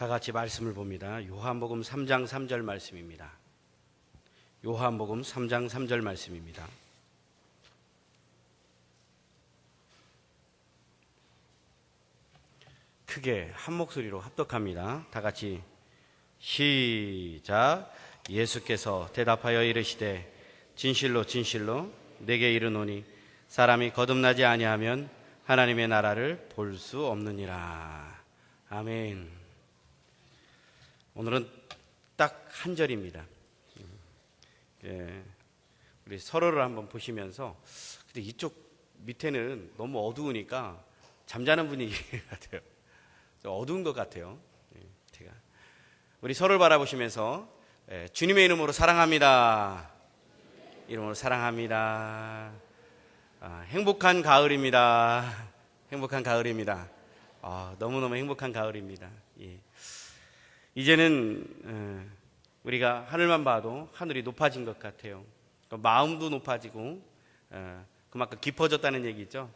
다 같이 말씀을 봅니다. 요한복음 3장 3절 말씀입니다. 요한복음 3장 3절 말씀입니다. 크게 한 목소리로 합독합니다. 다 같이 시작. 예수께서 대답하여 이르시되 진실로 진실로 내게 이르노니 사람이 거듭나지 아니하면 하나님의 나라를 볼 수 없느니라. 아멘. 오늘은 딱 한 절입니다. 예, 우리 서로를 한번 보시면서 근데 이쪽 밑에는 너무 어두우니까 잠자는 분위기 같아요. 좀 어두운 것 같아요. 예, 제가 우리 서로를 바라보시면서 예, 주님의 이름으로 사랑합니다. 이름으로 사랑합니다. 아, 행복한 가을입니다. 행복한 가을입니다. 아, 너무너무 행복한 가을입니다. 예. 이제는 어, 우리가 하늘만 봐도 하늘이 높아진 것 같아요. 그 마음도 높아지고 어, 그만큼 깊어졌다는 얘기죠.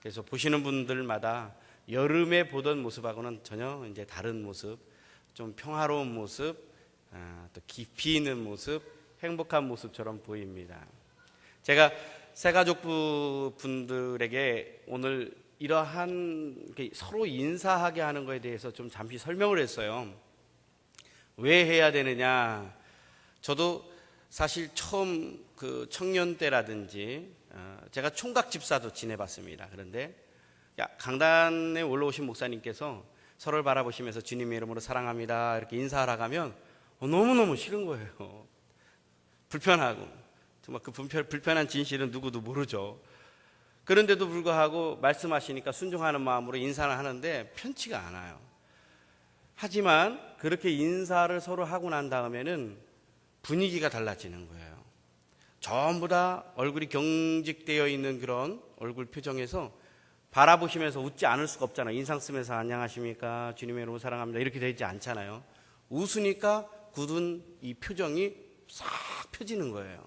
그래서 보시는 분들마다 여름에 보던 모습하고는 전혀 이제 다른 모습, 좀 평화로운 모습, 아, 또 깊이 있는 모습, 행복한 모습처럼 보입니다. 제가 새가족부 분들에게 오늘 이러한 서로 인사하게 하는 것에 대해서 좀 잠시 설명을 했어요. 왜 해야 되느냐? 저도 사실 처음 그 청년 때라든지 어, 제가 총각 집사도 지내봤습니다. 그런데 야, 강단에 올라오신 목사님께서 서로를 바라보시면서 주님의 이름으로 사랑합니다 이렇게 인사하라 가면 어, 너무 너무 싫은 거예요. 불편하고 정말 그 불편, 불편 한 진실은 누구도 모르죠. 그런데도 불구하고 말씀하시니까 순종하는 마음으로 인사를 하는데 편치가 않아요. 하지만 그렇게 인사를 서로 하고 난 다음에는 분위기가 달라지는 거예요. 전부 다 얼굴이 경직되어 있는 그런 얼굴 표정에서 바라보시면서 웃지 않을 수가 없잖아요. 인상 쓰면서 안녕하십니까? 주님의 이름으로 사랑합니다. 이렇게 되지 않잖아요. 웃으니까 굳은 이 표정이 싹 펴지는 거예요.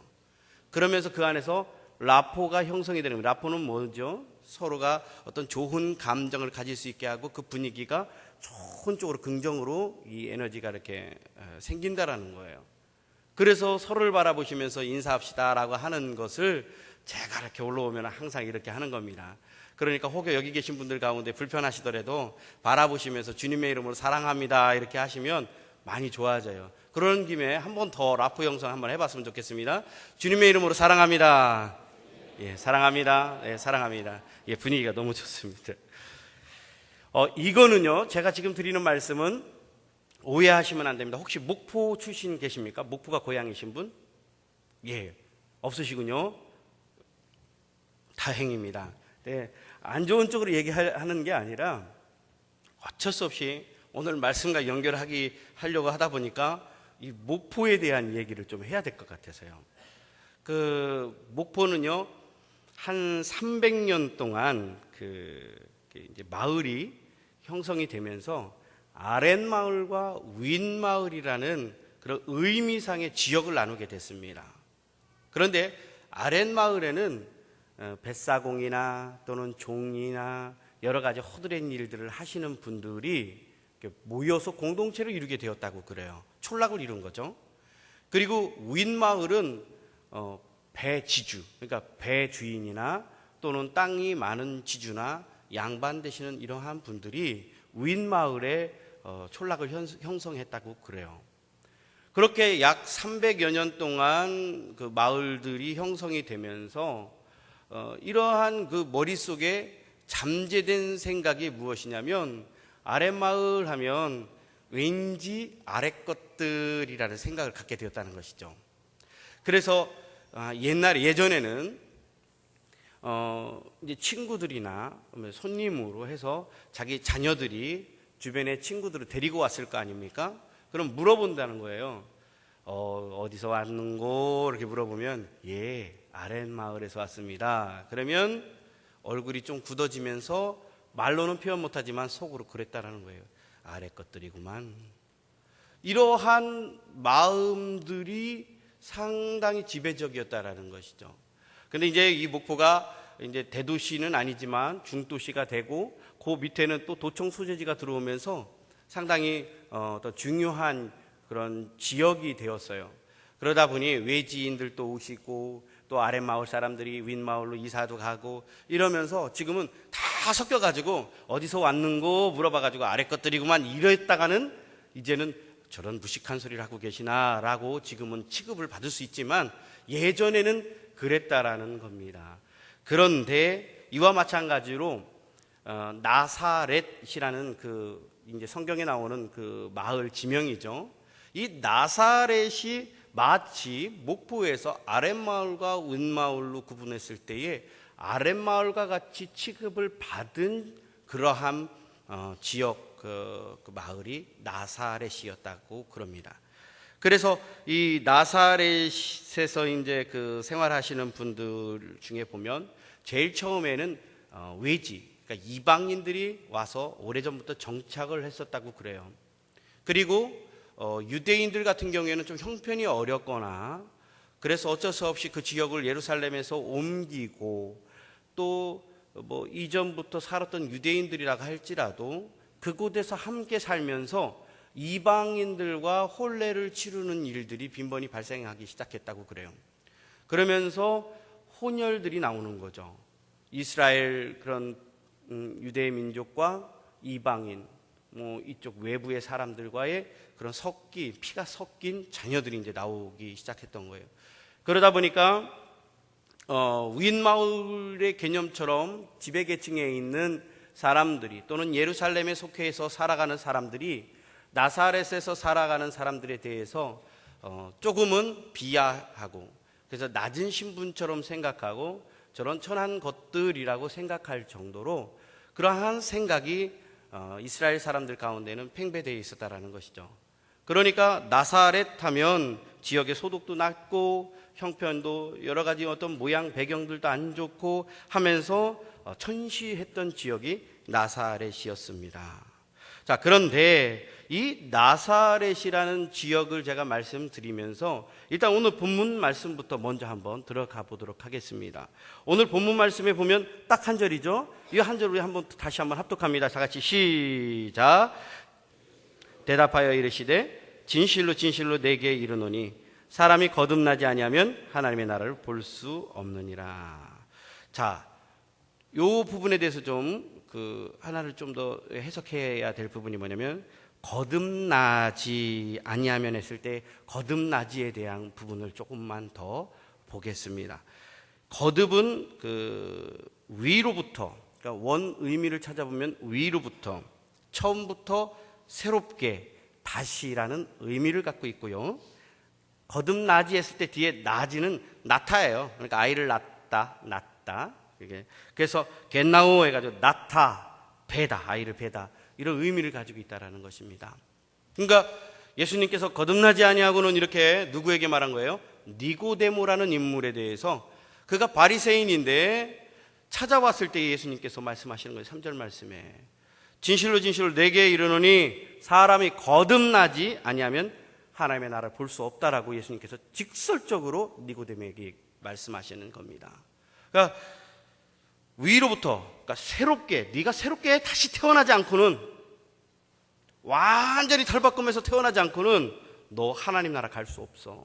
그러면서 그 안에서 라포가 형성이 되는 거예요. 라포는 뭐죠? 서로가 어떤 좋은 감정을 가질 수 있게 하고 그 분위기가 좋은 쪽으로 긍정으로 이 에너지가 이렇게 어, 생긴다라는 거예요. 그래서 서로를 바라보시면서 인사합시다라고 하는 것을 제가 이렇게 올라오면 항상 이렇게 하는 겁니다. 그러니까 혹여 여기 계신 분들 가운데 불편하시더라도 바라보시면서 주님의 이름으로 사랑합니다 이렇게 하시면 많이 좋아져요. 그런 김에 한 번 더 라프 형성 한번 해봤으면 좋겠습니다. 주님의 이름으로 사랑합니다. 예, 사랑합니다. 예, 사랑합니다. 예, 분위기가 너무 좋습니다. 어, 이거는요, 제가 지금 드리는 말씀은 오해하시면 안 됩니다. 혹시 목포 출신 계십니까? 목포가 고향이신 분? 예, 없으시군요. 다행입니다. 네, 안 좋은 쪽으로 얘기하는 게 아니라 어쩔 수 없이 오늘 말씀과 연결하기 하려고 하다 보니까 이 목포에 대한 얘기를 좀 해야 될 것 같아서요. 그 목포는요 한 300년 동안 그 이제 마을이 형성이 되면서 아랫마을과 윗마을이라는 그런 의미상의 지역을 나누게 됐습니다. 그런데 아랫마을에는 어, 뱃사공이나 또는 종이나 여러 가지 허드렛 일들을 하시는 분들이 모여서 공동체를 이루게 되었다고 그래요. 촌락을 이룬 거죠. 그리고 윗마을은 어, 배지주, 그러니까 배 주인이나 또는 땅이 많은 지주나 양반 되시는 이러한 분들이 윗마을에 어, 촌락을 형성했다고 그래요. 그렇게 약 300여 년 동안 그 마을들이 형성이 되면서 어, 이러한 그 머릿속에 잠재된 생각이 무엇이냐면 아랫마을 하면 왠지 아랫 것들이라는 생각을 갖게 되었다는 것이죠. 그래서 아, 옛날에 예전에는 어 이제 친구들이나 손님으로 해서 자기 자녀들이 주변에 친구들을 데리고 왔을 거 아닙니까? 그럼 물어본다는 거예요. 어, 어디서 왔는고? 이렇게 물어보면, 예, 아랫 마을에서 왔습니다. 그러면 얼굴이 좀 굳어지면서 말로는 표현 못하지만 속으로 그랬다라는 거예요. 아래 것들이구만. 이러한 마음들이 상당히 지배적이었다라는 것이죠. 근데 이제 이 목포가 이제 대도시는 아니지만 중도시가 되고 그 밑에는 또 도청 소재지가 들어오면서 상당히 어, 더 중요한 그런 지역이 되었어요. 그러다 보니 외지인들도 오시고 또 아랫 마을 사람들이 윗 마을로 이사도 가고 이러면서 지금은 다 섞여 가지고 어디서 왔는고 물어봐 가지고 아래 것들이구만 이랬다가는 이제는 저런 무식한 소리를 하고 계시나라고 지금은 취급을 받을 수 있지만 예전에는 그랬다라는 겁니다. 그런데 이와 마찬가지로 어, 나사렛이라는 그 이제 성경에 나오는 그 마을 지명이죠. 이 나사렛이 마치 목포에서 아랫마을과 윗마을로 구분했을 때에 아랫마을과 같이 취급을 받은 그러한 어, 지역 그, 그 마을이 나사렛이었다고 그럽니다. 그래서 이 나사렛에서 이제 그 생활하시는 분들 중에 보면 제일 처음에는 어, 외지, 그러니까 이방인들이 와서 오래전부터 정착을 했었다고 그래요. 그리고 어, 유대인들 같은 경우에는 좀 형편이 어렵거나 그래서 어쩔 수 없이 그 지역을 예루살렘에서 옮기고 또 뭐 이전부터 살았던 유대인들이라고 할지라도 그곳에서 함께 살면서 이방인들과 혼례를 치르는 일들이 빈번히 발생하기 시작했다고 그래요. 그러면서 혼혈들이 나오는 거죠. 이스라엘 그런 음, 유대 민족과 이방인 뭐 이쪽 외부의 사람들과의 그런 섞인 피가 섞인 자녀들이 이제 나오기 시작했던 거예요. 그러다 보니까 어, 윗마을의 개념처럼 지배계층에 있는 사람들이 또는 예루살렘에 속해서 살아가는 사람들이 나사렛에서 살아가는 사람들에 대해서 어, 조금은 비하하고 그래서 낮은 신분처럼 생각하고 저런 천한 것들이라고 생각할 정도로 그러한 생각이 어, 이스라엘 사람들 가운데는 팽배되어 있었다라는 것이죠. 그러니까 나사렛 하면 지역의 소득도 낮고 형편도 여러 가지 어떤 모양 배경들도 안 좋고 하면서 어, 천시했던 지역이 나사렛이었습니다. 자, 그런데 이 나사렛이라는 지역을 제가 말씀드리면서 일단 오늘 본문 말씀부터 먼저 한번 들어가 보도록 하겠습니다. 오늘 본문 말씀에 보면 딱 한 절이죠. 이 한 절 우리 한번 다시 한번 합독합니다. 다 같이 시작. 대답하여 이르시되 진실로 진실로 내게 이르노니 사람이 거듭나지 아니하면 하나님의 나라를 볼 수 없느니라. 자, 요 부분에 대해서 좀 그 하나를 좀 더 해석해야 될 부분이 뭐냐면 거듭나지 아니하면 했을 때 거듭나지에 대한 부분을 조금만 더 보겠습니다. 거듭은 그 위로부터 그러니까 원 의미를 찾아보면 위로부터 처음부터 새롭게 다시라는 의미를 갖고 있고요. 거듭나지 했을 때 뒤에 나지는 나타예요. 그러니까 아이를 낳다, 낳다. 이게 그래서 겟나오 해가지고 낳다, 배다, 아이를 배다 이런 의미를 가지고 있다라는 것입니다. 그러니까 예수님께서 거듭나지 아니하고는 이렇게 누구에게 말한 거예요? 니고데모라는 인물에 대해서 그가 바리새인인데 찾아왔을 때 예수님께서 말씀하시는 거예요. 3절 말씀에 진실로 진실로 내게 이르노니 사람이 거듭나지 아니하면 하나님의 나라를 볼 수 없다라고 예수님께서 직설적으로 니고데모에게 말씀하시는 겁니다. 그러니까 위로부터 그러니까 새롭게 네가 새롭게 다시 태어나지 않고는 완전히 털바꿈에서 태어나지 않고는 너 하나님 나라 갈 수 없어.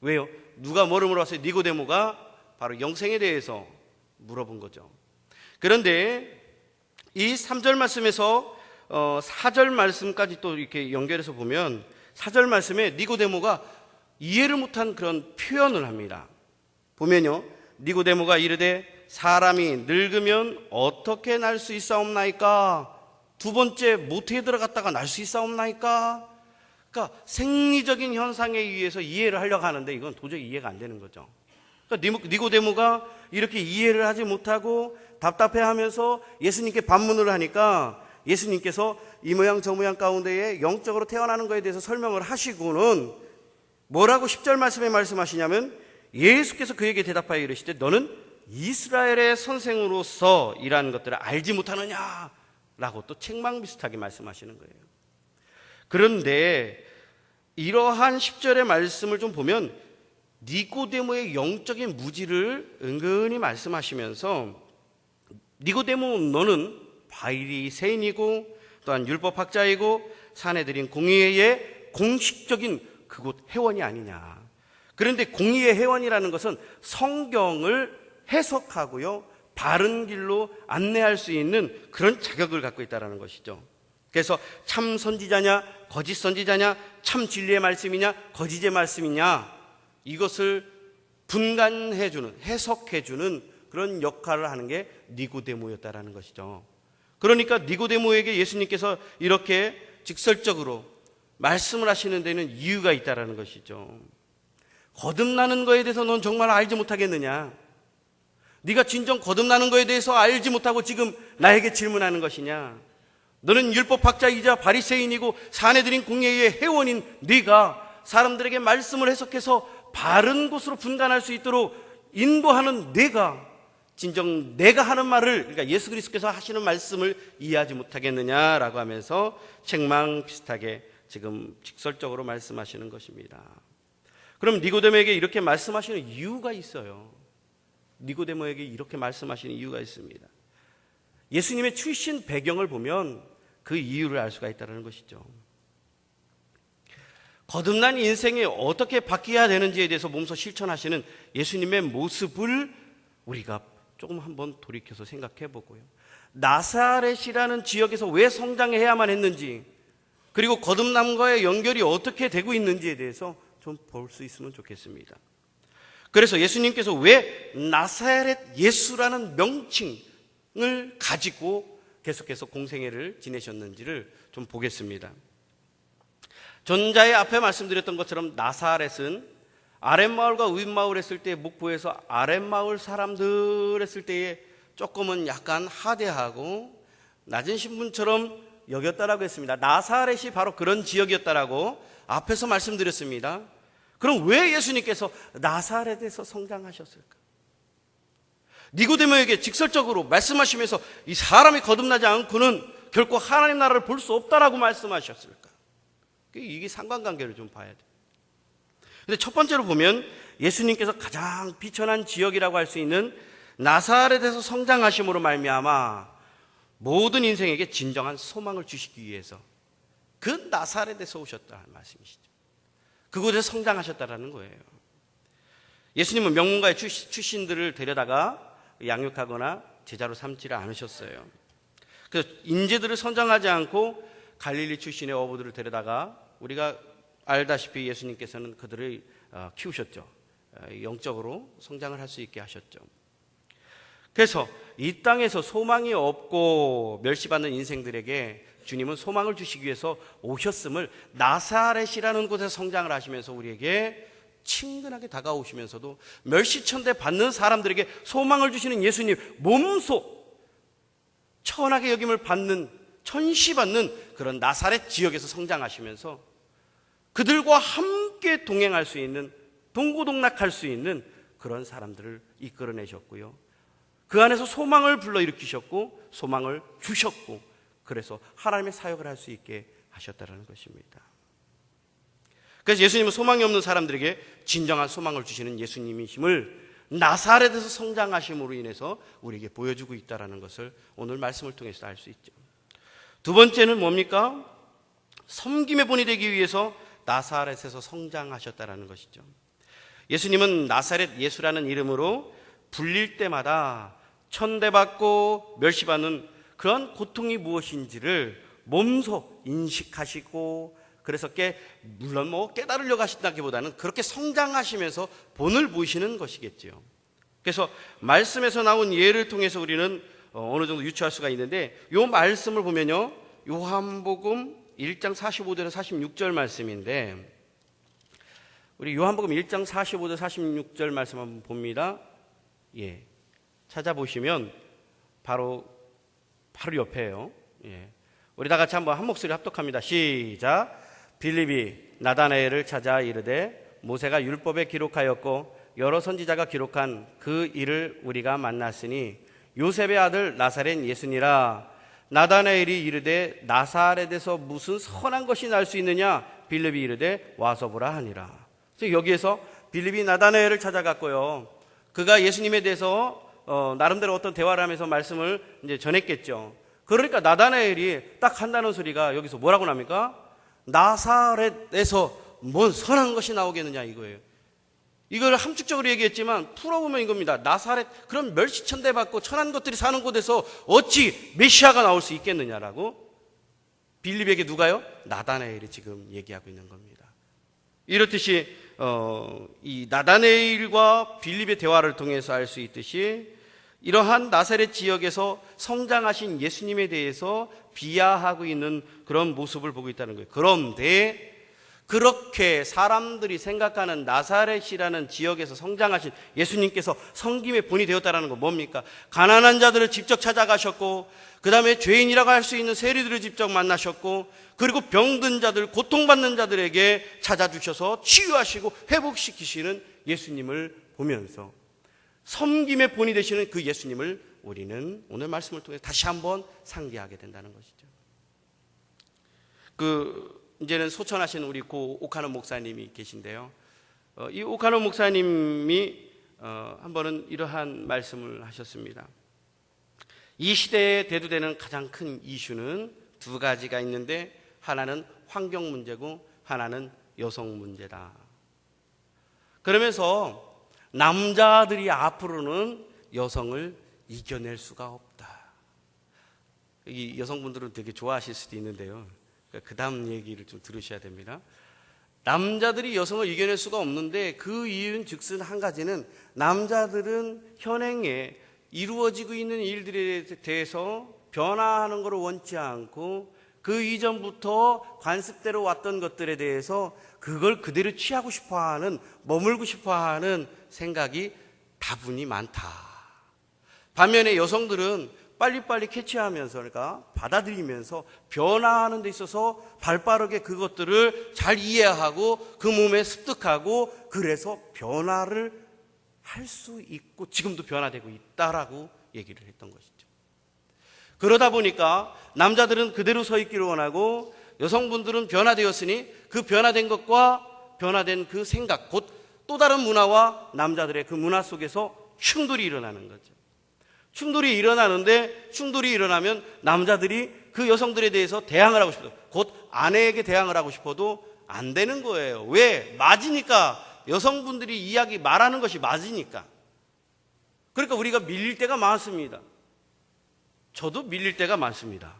왜요? 누가 뭐를 물어봤어요? 니고데모가 바로 영생에 대해서 물어본 거죠. 그런데 이 3절 말씀에서 어, 4절 말씀까지 또 이렇게 연결해서 보면 4절 말씀에 니고데모가 이해를 못한 그런 표현을 합니다. 보면요. 니고데모가 이르되 사람이 늙으면 어떻게 날 수 있사옵나이까? 두 번째 모태에 들어갔다가 날 수 있사옵나이까? 그러니까 생리적인 현상에 의해서 이해를 하려고 하는데 이건 도저히 이해가 안 되는 거죠. 그러니까 니고데모가 이렇게 이해를 하지 못하고 답답해하면서 예수님께 반문을 하니까 예수님께서 이 모양 저 모양 가운데에 영적으로 태어나는 것에 대해서 설명을 하시고는 뭐라고 10절 말씀에 말씀하시냐면 예수께서 그에게 대답하여 이르시되 너는 이스라엘의 선생으로서 이러한 것들을 알지 못하느냐 라고 또 책망 비슷하게 말씀하시는 거예요. 그런데 이러한 10절의 말씀을 좀 보면 니고데모의 영적인 무지를 은근히 말씀하시면서 니고데모 너는 바리새인이고 또한 율법학자이고 사내들인 공의회의 공식적인 그곳 회원이 아니냐. 그런데 공의회 회원이라는 것은 성경을 해석하고요. 바른 길로 안내할 수 있는 그런 자격을 갖고 있다는 것이죠. 그래서 참 선지자냐, 거짓 선지자냐, 참 진리의 말씀이냐, 거짓의 말씀이냐, 이것을 분간해 주는, 해석해 주는 그런 역할을 하는 게 니고데모였다라는 것이죠. 그러니까 니고데모에게 예수님께서 이렇게 직설적으로 말씀을 하시는 데는 이유가 있다라는 것이죠. 거듭나는 거에 대해서 넌 정말 알지 못하겠느냐? 네가 진정 거듭나는 거에 대해서 알지 못하고 지금 나에게 질문하는 것이냐? 너는 율법학자이자 바리새인이고 사내들인 공예의 회원인 네가 사람들에게 말씀을 해석해서 바른 곳으로 분간할 수 있도록 인도하는 네가 진정 내가 하는 말을 그러니까 예수 그리스도께서 하시는 말씀을 이해하지 못하겠느냐라고 하면서 책망 비슷하게 지금 직설적으로 말씀하시는 것입니다. 그럼 니고데모에게 이렇게 말씀하시는 이유가 있어요. 니고데모에게 이렇게 말씀하시는 이유가 있습니다. 예수님의 출신 배경을 보면 그 이유를 알 수가 있다는 것이죠. 거듭난 인생이 어떻게 바뀌어야 되는지에 대해서 몸소 실천하시는 예수님의 모습을 우리가 조금 한번 돌이켜서 생각해 보고요. 나사렛이라는 지역에서 왜 성장해야만 했는지, 그리고 거듭남과의 연결이 어떻게 되고 있는지에 대해서 좀 볼 수 있으면 좋겠습니다. 그래서 예수님께서 왜 나사렛 예수라는 명칭을 가지고 계속해서 공생애를 지내셨는지를 좀 보겠습니다. 전자의 앞에 말씀드렸던 것처럼 나사렛은 아랫마을과 윗마을 했을 때 목포에서 아랫마을 사람들 했을 때에 조금은 약간 하대하고 낮은 신분처럼 여겼다라고 했습니다. 나사렛이 바로 그런 지역이었다라고 앞에서 말씀드렸습니다. 그럼 왜 예수님께서 나사렛에서 성장하셨을까? 니고데모에게 직설적으로 말씀하시면서 이 사람이 거듭나지 않고는 결코 하나님 나라를 볼 수 없다라고 말씀하셨을까? 이게 상관관계를 좀 봐야 돼. 근데 첫 번째로 보면 예수님께서 가장 비천한 지역이라고 할 수 있는 나사렛에서 성장하심으로 말미암아 모든 인생에게 진정한 소망을 주시기 위해서 그 나사렛에서 오셨다는 말씀이시죠. 그곳에서 성장하셨다라는 거예요. 예수님은 명문가의 출신들을 데려다가 양육하거나 제자로 삼지를 않으셨어요. 그래서 인재들을 선정하지 않고 갈릴리 출신의 어부들을 데려다가 우리가 알다시피 예수님께서는 그들을 어, 키우셨죠. 어, 영적으로 성장을 할 수 있게 하셨죠. 그래서 이 땅에서 소망이 없고 멸시받는 인생들에게 주님은 소망을 주시기 위해서 오셨음을 나사렛이라는 곳에서 성장을 하시면서 우리에게 친근하게 다가오시면서도 멸시천대 받는 사람들에게 소망을 주시는 예수님 몸소 천하게 여김을 받는 천시받는 그런 나사렛 지역에서 성장하시면서 그들과 함께 동행할 수 있는 동고동락할 수 있는 그런 사람들을 이끌어내셨고요. 그 안에서 소망을 불러일으키셨고 소망을 주셨고 그래서 하나님의 사역을 할 수 있게 하셨다는 것입니다. 그래서 예수님은 소망이 없는 사람들에게 진정한 소망을 주시는 예수님이심을 나사렛에서 성장하심으로 인해서 우리에게 보여주고 있다는 것을 오늘 말씀을 통해서 알 수 있죠. 두 번째는 뭡니까? 섬김의 본이 되기 위해서 나사렛에서 성장하셨다는 것이죠. 예수님은 나사렛 예수라는 이름으로 불릴 때마다 천대받고 멸시받는 그런 고통이 무엇인지를 몸소 인식하시고 그래서 깨 물론 뭐 깨달으려고 하신다기보다는 그렇게 성장하시면서 본을 보시는 것이겠지요. 그래서 말씀에서 나온 예를 통해서 우리는 어, 어느 정도 유추할 수가 있는데 요 말씀을 보면요. 요한복음 1장 45절에서 46절 말씀인데 우리 요한복음 1장 45절 46절 말씀 한번 봅니다. 예. 찾아보시면 바로 바로 옆에요. 예. 우리 다 같이 한번 한 목소리 합독합니다. 시작. 빌립이 나다나엘을 찾아 이르되 모세가 율법에 기록하였고 여러 선지자가 기록한 그 일을 우리가 만났으니 요셉의 아들 나사렛 예수니라 나다나엘이 이르되 나사렛에서 무슨 선한 것이 날 수 있느냐 빌립이 이르되 와서 보라 하니라 여기에서 빌립이 나다나엘을 찾아갔고요 그가 예수님에 대해서 어, 나름대로 어떤 대화를 하면서 말씀을 이제 전했겠죠 그러니까 나다나엘이 딱 한다는 소리가 여기서 뭐라고 납니까? 나사렛에서 뭔 선한 것이 나오겠느냐 이거예요. 이걸 함축적으로 얘기했지만 풀어보면 이겁니다. 나사렛 그럼 멸시천대 받고 천한 것들이 사는 곳에서 어찌 메시아가 나올 수 있겠느냐라고 빌립에게 누가요? 나다나엘이 지금 얘기하고 있는 겁니다. 이렇듯이 어, 이 나다네일과 빌립의 대화를 통해서 알 수 있듯이 이러한 나사렛 지역에서 성장하신 예수님에 대해서 비하하고 있는 그런 모습을 보고 있다는 거예요. 그런데 그렇게 사람들이 생각하는 나사렛이라는 지역에서 성장하신 예수님께서 성김의 본이 되었다는 건 뭡니까? 가난한 자들을 직접 찾아가셨고, 그 다음에 죄인이라고 할 수 있는 세리들을 직접 만나셨고, 그리고 병든 자들, 고통받는 자들에게 찾아주셔서 치유하시고 회복시키시는 예수님을 보면서 섬김의 본이 되시는 그 예수님을 우리는 오늘 말씀을 통해 다시 한번 상기하게 된다는 것이죠. 그 이제는 소천하신 우리 고 오카노 목사님이 계신데요. 어, 이 오카노 목사님이 어, 한 번은 이러한 말씀을 하셨습니다. 이 시대에 대두되는 가장 큰 이슈는 두 가지가 있는데 하나는 환경 문제고 하나는 여성 문제다. 그러면서 남자들이 앞으로는 여성을 이겨낼 수가 없다. 이 여성분들은 되게 좋아하실 수도 있는데요. 그 다음 얘기를 좀 들으셔야 됩니다. 남자들이 여성을 이겨낼 수가 없는데 그 이유는 즉슨 한 가지는 남자들은 현행에 이루어지고 있는 일들에 대해서 변화하는 것을 원치 않고 그 이전부터 관습대로 왔던 것들에 대해서 그걸 그대로 취하고 싶어 하는, 머물고 싶어 하는 생각이 다분히 많다. 반면에 여성들은 빨리빨리 캐치하면서, 그러니까 받아들이면서 변화하는 데 있어서 발빠르게 그것들을 잘 이해하고 그 몸에 습득하고 그래서 변화를 할 수 있고 지금도 변화되고 있다라고 얘기를 했던 것이죠. 그러다 보니까 남자들은 그대로 서 있기를 원하고 여성분들은 변화되었으니 그 변화된 것과 변화된 그 생각, 곧 또 다른 문화와 남자들의 그 문화 속에서 충돌이 일어나는 거죠. 충돌이 일어나는데 충돌이 일어나면 남자들이 그 여성들에 대해서 대항을 하고 싶어도 곧 아내에게 대항을 하고 싶어도 안 되는 거예요. 왜? 맞으니까 여성분들이 이야기 말하는 것이 맞으니까. 그러니까 우리가 밀릴 때가 많습니다. 저도 밀릴 때가 많습니다.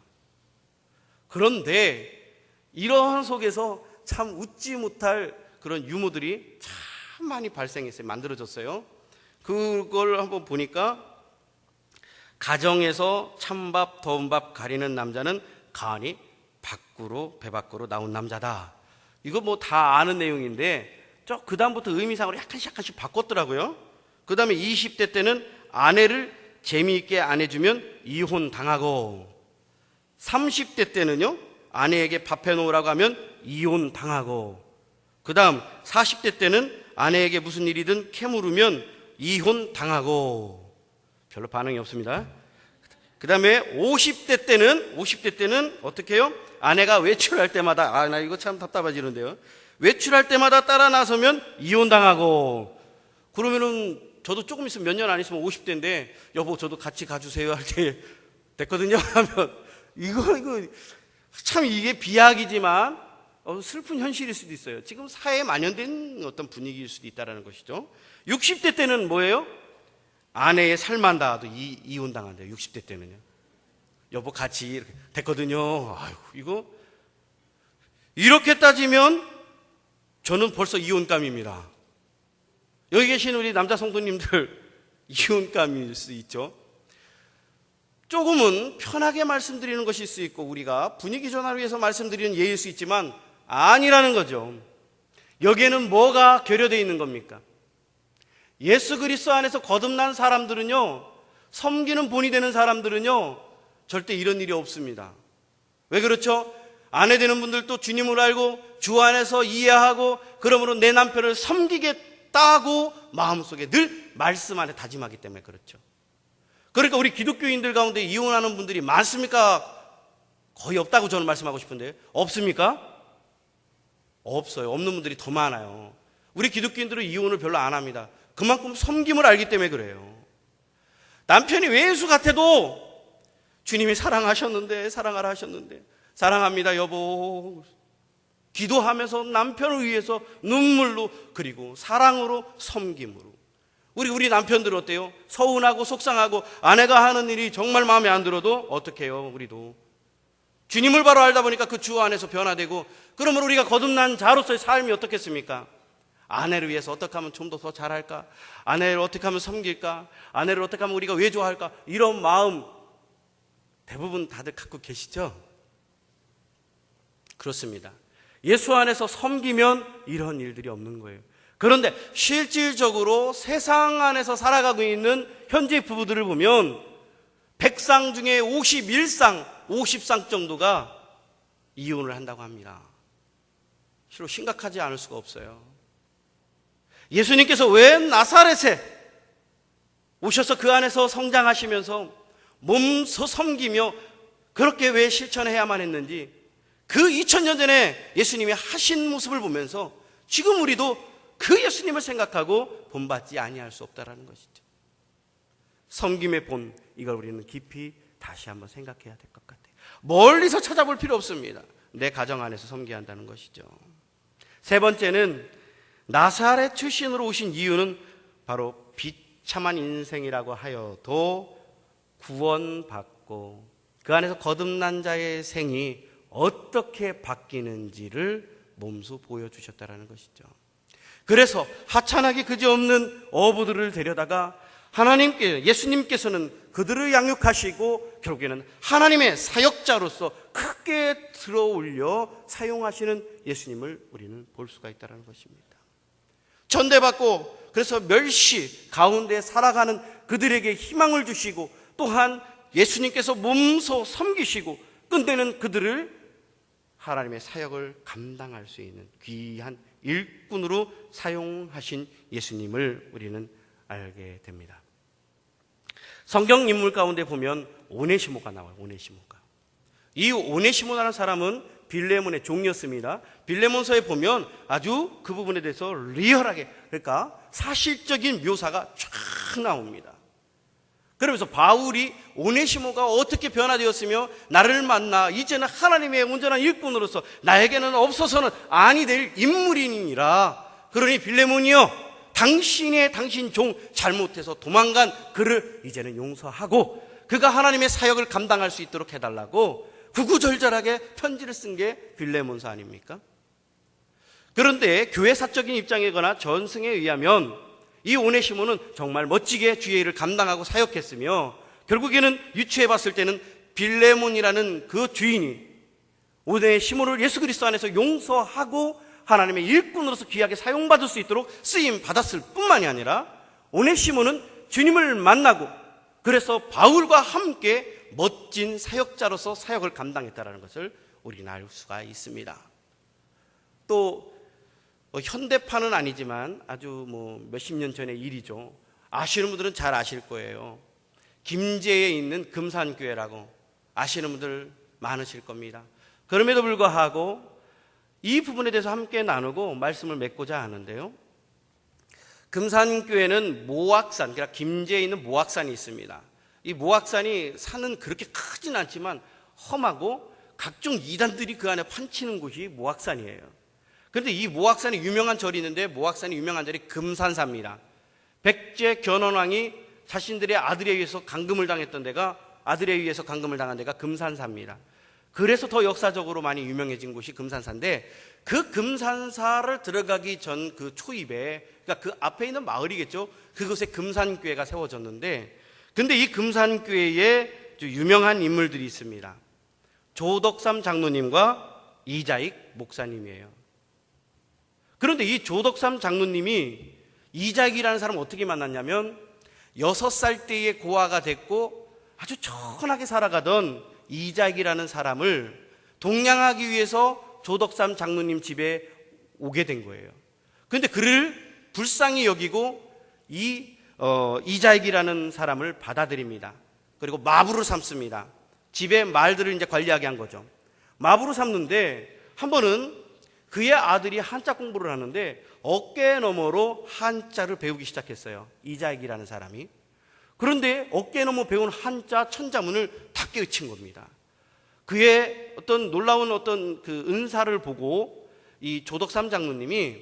그런데 이러한 속에서 참 웃지 못할 그런 유머들이 참 많이 발생했어요. 만들어졌어요. 그걸 한번 보니까 가정에서 찬밥, 더운 밥 가리는 남자는 간이 밖으로, 배 밖으로 나온 남자다. 이거 뭐 다 아는 내용인데, 저 그다음부터 의미상으로 약간씩 약간씩 바꿨더라고요. 그 다음에 20대 때는 아내를 재미있게 안 해주면 이혼 당하고 30대 때는요 아내에게 밥 해 놓으라고 하면 이혼 당하고 그 다음 40대 때는 아내에게 무슨 일이든 캐물으면 이혼 당하고 별로 반응이 없습니다. 그 다음에 50대 때는 50대 때는 어떻게 해요? 아내가 외출할 때마다 아 나 이거 참 답답해지는데요. 외출할 때마다 따라 나서면 이혼 당하고 그러면은 저도 조금 있으면 몇 년 안 있으면 50대인데 여보 저도 같이 가주세요 할 때 됐거든요 하면 이거 이거 참 이게 비약이지만 어, 슬픈 현실일 수도 있어요. 지금 사회에 만연된 어떤 분위기일 수도 있다는 것이죠. 60대 때는 뭐예요? 아내의 살만 닿아도 이, 이혼 당한대요. 60대 때는요. 여보 같이 이렇게 됐거든요. 아이고 이거 이렇게 따지면 저는 벌써 이혼감입니다. 여기 계신 우리 남자 성도님들 이혼감일 수 있죠. 조금은 편하게 말씀드리는 것일 수 있고 우리가 분위기 전환을 위해서 말씀드리는 예일 수 있지만 아니라는 거죠. 여기에는 뭐가 결여되어 있는 겁니까? 예수 그리스도 안에서 거듭난 사람들은요, 섬기는 본이 되는 사람들은요, 절대 이런 일이 없습니다. 왜 그렇죠? 아내 되는 분들도 주님을 알고 주 안에서 이해하고 그러므로 내 남편을 섬기겠다고 마음속에 늘 말씀 안에 다짐하기 때문에 그렇죠. 그러니까 우리 기독교인들 가운데 이혼하는 분들이 많습니까? 거의 없다고 저는 말씀하고 싶은데 없습니까? 없어요. 없는 분들이 더 많아요. 우리 기독교인들은 이혼을 별로 안 합니다. 그만큼 섬김을 알기 때문에 그래요. 남편이 외수 같아도 주님이 사랑하셨는데, 사랑하라 하셨는데, 사랑합니다, 여보. 기도하면서 남편을 위해서 눈물로, 그리고 사랑으로, 섬김으로. 우리, 우리 남편들 어때요? 서운하고 속상하고 아내가 하는 일이 정말 마음에 안 들어도 어떻게 해요, 우리도. 주님을 바로 알다 보니까 그 주 안에서 변화되고, 그러면 우리가 거듭난 자로서의 삶이 어떻겠습니까? 아내를 위해서 어떻게 하면 좀 더 더 잘할까? 아내를 어떻게 하면 섬길까? 아내를 어떻게 하면 우리가 외조할까? 이런 마음 대부분 다들 갖고 계시죠? 그렇습니다. 예수 안에서 섬기면 이런 일들이 없는 거예요. 그런데 실질적으로 세상 안에서 살아가고 있는 현재 부부들을 보면 100상 중에 51상, 50상 정도가 이혼을 한다고 합니다. 실로 심각하지 않을 수가 없어요. 예수님께서 왜 나사렛에 오셔서 그 안에서 성장하시면서 몸서 섬기며 그렇게 왜 실천해야만 했는지 그 2000년 전에 예수님이 하신 모습을 보면서 지금 우리도 그 예수님을 생각하고 본받지 아니할 수 없다라는 것이죠. 섬김의 본 이걸 우리는 깊이 다시 한번 생각해야 될 것 같아요. 멀리서 찾아볼 필요 없습니다. 내 가정 안에서 섬겨야 한다는 것이죠. 세 번째는 나사렛 출신으로 오신 이유는 바로 비참한 인생이라고 하여도 구원받고 그 안에서 거듭난 자의 생이 어떻게 바뀌는지를 몸소 보여주셨다라는 것이죠. 그래서 하찮하게 그지없는 어부들을 데려다가 하나님께 예수님께서는 그들을 양육하시고 결국에는 하나님의 사역자로서 크게 들어올려 사용하시는 예수님을 우리는 볼 수가 있다는 것입니다. 전대받고 그래서 멸시 가운데 살아가는 그들에게 희망을 주시고 또한 예수님께서 몸소 섬기시고 끝내는 그들을 하나님의 사역을 감당할 수 있는 귀한 일꾼으로 사용하신 예수님을 우리는 알게 됩니다. 성경 인물 가운데 보면 오네시모가 나와요. 오네시모가. 이 오네시모라는 사람은 빌레몬의 종이었습니다. 빌레몬서에 보면 아주 그 부분에 대해서 리얼하게 그러니까 사실적인 묘사가 쫙 나옵니다. 그러면서 바울이 오네시모가 어떻게 변화되었으며 나를 만나 이제는 하나님의 온전한 일꾼으로서 나에게는 없어서는 아니 될 인물이니라. 그러니 빌레몬이여 당신의 당신 종 잘못해서 도망간 그를 이제는 용서하고 그가 하나님의 사역을 감당할 수 있도록 해달라고 구구절절하게 편지를 쓴 게 빌레몬서 아닙니까? 그런데 교회 사적인 입장이거나 전승에 의하면 이 오네시모는 정말 멋지게 주의 일을 감당하고 사역했으며 결국에는 유추해 봤을 때는 빌레몬이라는 그 주인이 오네시모를 예수 그리스도 안에서 용서하고 하나님의 일꾼으로서 귀하게 사용받을 수 있도록 쓰임 받았을 뿐만이 아니라 오네시모는 주님을 만나고 그래서 바울과 함께 멋진 사역자로서 사역을 감당했다라는 것을 우리는 알 수가 있습니다. 또 뭐 현대판은 아니지만 아주 뭐 몇십 년 전의 일이죠. 아시는 분들은 잘 아실 거예요. 김제에 있는 금산교회라고 아시는 분들 많으실 겁니다. 그럼에도 불구하고 이 부분에 대해서 함께 나누고 말씀을 맺고자 하는데요. 금산교회는 모악산, 그러니까 김제에 있는 모악산이 있습니다. 이 모악산이 산은 그렇게 크진 않지만 험하고 각종 이단들이 그 안에 판치는 곳이 모악산이에요. 그런데 이 모악산이 유명한 절이 있는데 모악산이 유명한 절이 금산사입니다. 백제 견원왕이 자신들의 아들에 의해서 감금을 당했던 데가 아들에 의해서 감금을 당한 데가 금산사입니다. 그래서 더 역사적으로 많이 유명해진 곳이 금산사인데 그 금산사를 들어가기 전 그 초입에 그러니까 그 앞에 있는 마을이겠죠. 그곳에 금산교회가 세워졌는데 근데 이 금산교회에 유명한 인물들이 있습니다. 조덕삼 장로님과 이자익 목사님이에요. 그런데 이 조덕삼 장로님이 이작이라는 사람을 어떻게 만났냐면 여섯 살 때에 고아가 됐고 아주 천하게 살아가던 이작이라는 사람을 동양하기 위해서 조덕삼 장로님 집에 오게 된 거예요. 그런데 그를 불쌍히 여기고 이 어, 이자익이라는 사람을 받아들입니다. 그리고 마부로 삼습니다. 집에 말들을 이제 관리하게 한 거죠. 마부로 삼는데 한 번은 그의 아들이 한자 공부를 하는데 어깨 너머로 한자를 배우기 시작했어요. 이자익이라는 사람이. 그런데 어깨에 너무 배운 한자 천자문을 다 깨우친 겁니다. 그의 어떤 놀라운 어떤 그 은사를 보고 이 조덕삼 장로님이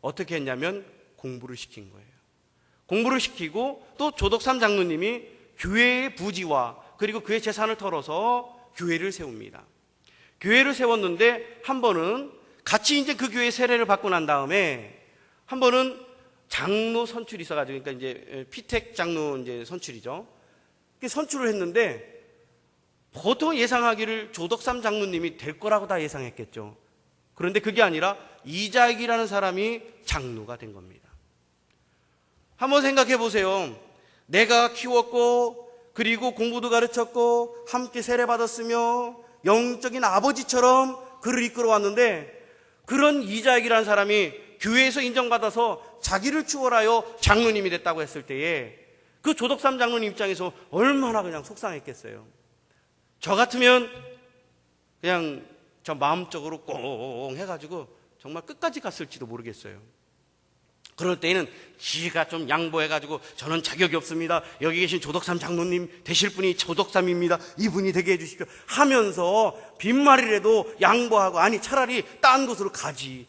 어떻게 했냐면 공부를 시킨 거예요. 공부를 시키고 또 조덕삼 장로님이 교회의 부지와 그리고 그의 재산을 털어서 교회를 세웁니다. 교회를 세웠는데 한 번은 같이 이제 그 교회 세례를 받고 난 다음에 한 번은 장로 선출이 있어가지고 그러니까 이제 피택 장로 이제 선출이죠. 그 선출을 했는데 보통 예상하기를 조덕삼 장로님이 될 거라고 다 예상했겠죠. 그런데 그게 아니라 이자익이라는 사람이 장로가 된 겁니다. 한번 생각해 보세요. 내가 키웠고 그리고 공부도 가르쳤고 함께 세례 받았으며 영적인 아버지처럼 그를 이끌어 왔는데 그런 이자익이라는 사람이 교회에서 인정받아서 자기를 추월하여 장로님이 됐다고 했을 때에 그 조덕삼 장로님 입장에서 얼마나 그냥 속상했겠어요. 저 같으면 그냥 저 마음적으로 꽁 해가지고 정말 끝까지 갔을지도 모르겠어요. 그럴 때에는 지가 좀 양보해가지고 저는 자격이 없습니다. 여기 계신 조덕삼 장로님 되실 분이 조덕삼입니다. 이분이 되게 해주십시오. 하면서 빈말이라도 양보하고 아니 차라리 딴 곳으로 가지.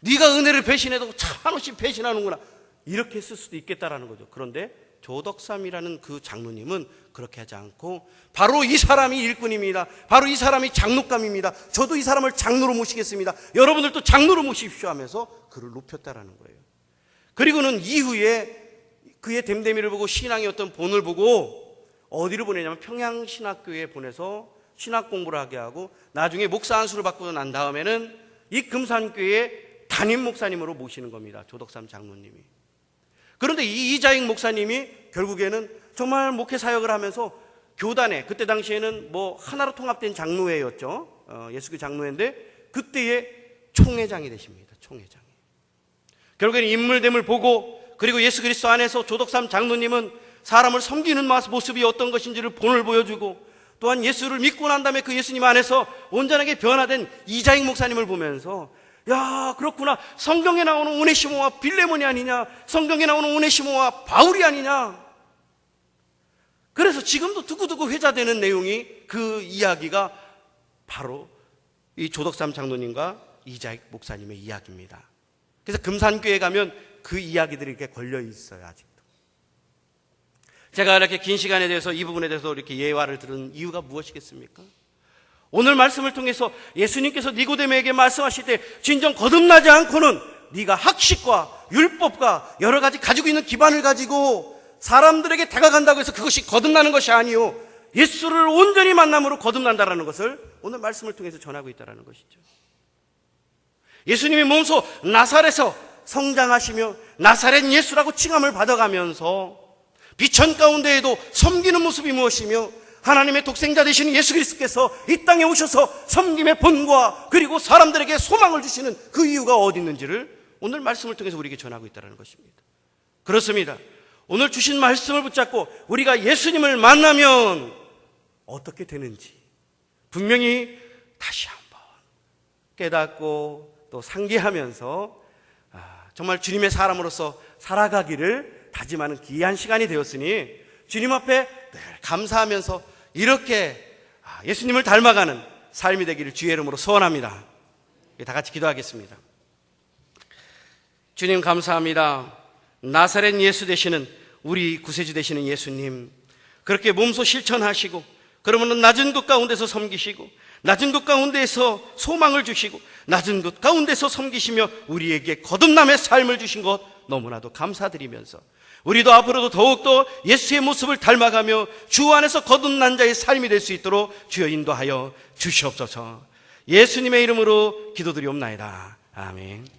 네가 은혜를 배신해도 한없이 배신하는구나. 이렇게 했을 수도 있겠다라는 거죠. 그런데 조덕삼이라는 그 장로님은 그렇게 하지 않고 바로 이 사람이 일꾼입니다. 바로 이 사람이 장로감입니다. 저도 이 사람을 장로로 모시겠습니다. 여러분들도 장로로 모십시오 하면서 그를 높였다라는 거예요. 그리고는 이후에 그의 됨됨이를 보고 신앙의 어떤 본을 보고 어디로 보내냐면 평양신학교에 보내서 신학 공부를 하게 하고 나중에 목사 안수를 받고 난 다음에는 이 금산교회 담임 목사님으로 모시는 겁니다. 조덕삼 장로님이. 그런데 이 이자익 목사님이 결국에는 정말 목회 사역을 하면서 교단에 그때 당시에는 뭐 하나로 통합된 장로회였죠. 어, 예수교 장로회인데 그때의 총회장이 되십니다. 총회장. 결국에는 인물됨을 보고 그리고 예수 그리스도 안에서 조덕삼 장로님은 사람을 섬기는 모습이 어떤 것인지를 본을 보여주고 또한 예수를 믿고 난 다음에 그 예수님 안에서 온전하게 변화된 이자익 목사님을 보면서 야 그렇구나. 성경에 나오는 오네시모와 빌레몬이 아니냐? 성경에 나오는 오네시모와 바울이 아니냐? 그래서 지금도 두고두고 회자되는 내용이 그 이야기가 바로 이 조덕삼 장로님과 이자익 목사님의 이야기입니다 그래서 금산교에 가면 그 이야기들이 이렇게 걸려 있어요, 아직도. 제가 이렇게 긴 시간에 대해서 이 부분에 대해서 이렇게 예화를 들은 이유가 무엇이겠습니까? 오늘 말씀을 통해서 예수님께서 니고데모에게 말씀하실 때 진정 거듭나지 않고는 네가 학식과 율법과 여러 가지 가지고 있는 기반을 가지고 사람들에게 다가간다고 해서 그것이 거듭나는 것이 아니요 예수를 온전히 만남으로 거듭난다라는 것을 오늘 말씀을 통해서 전하고 있다라는 것이죠. 예수님이 몸소 나사렛에서 성장하시며 나사렛 예수라고 칭함을 받아가면서 비천 가운데에도 섬기는 모습이 무엇이며 하나님의 독생자 되시는 예수 그리스도께서 이 땅에 오셔서 섬김의 본과 그리고 사람들에게 소망을 주시는 그 이유가 어디 있는지를 오늘 말씀을 통해서 우리에게 전하고 있다는 것입니다. 그렇습니다. 오늘 주신 말씀을 붙잡고 우리가 예수님을 만나면 어떻게 되는지 분명히 다시 한번 깨닫고 또 상기하면서 아, 정말 주님의 사람으로서 살아가기를 다짐하는 귀한 시간이 되었으니 주님 앞에 늘 감사하면서 이렇게 아, 예수님을 닮아가는 삶이 되기를 주의 이름으로 소원합니다. 다 같이 기도하겠습니다. 주님 감사합니다. 나사렛 예수 되시는 우리 구세주 되시는 예수님 그렇게 몸소 실천하시고 그러면 낮은 곳 가운데서 섬기시고 낮은 곳 가운데에서 소망을 주시고 낮은 곳 가운데서 섬기시며 우리에게 거듭남의 삶을 주신 것 너무나도 감사드리면서 우리도 앞으로도 더욱더 예수의 모습을 닮아가며 주 안에서 거듭난 자의 삶이 될 수 있도록 주여 인도하여 주시옵소서 예수님의 이름으로 기도드리옵나이다. 아멘.